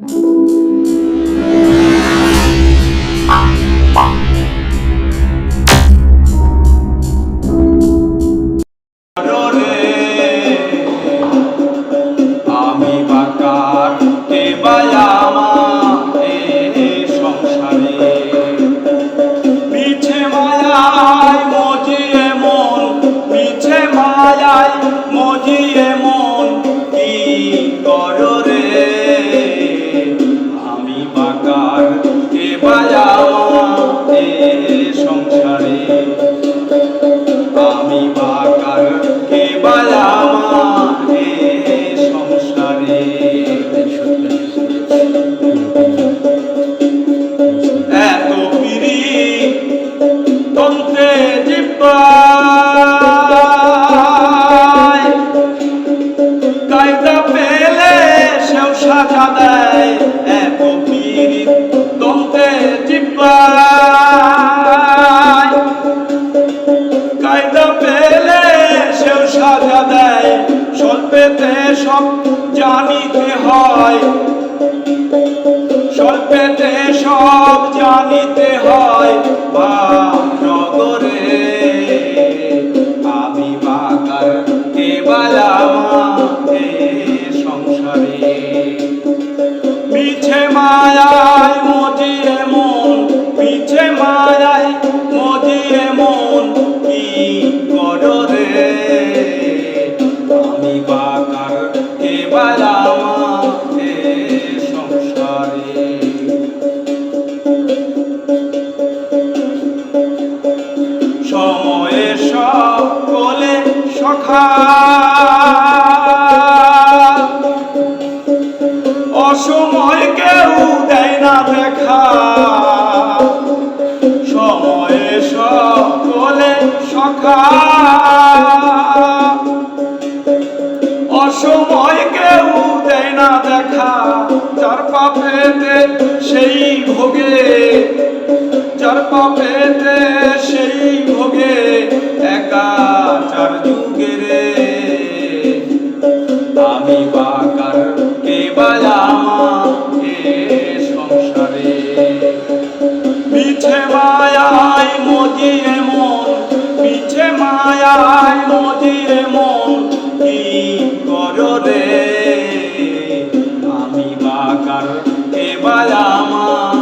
রে সেও সাজা দেয় এত পিরি কায়দা পেলে সেও সাজা দেয় সব জানিতে হয়। স্বল্পেতে সব জানিতে হয় বা মায়ায় মজিয়ে মন মিছে মায়ায় মজিয়ে মন কি আমি বাকার সকলে সখা। অসময় কেউ দেয় না দেখা যার পাপেতে সেই ভোগে। কি করো রে? আমি বাকার এবার আমার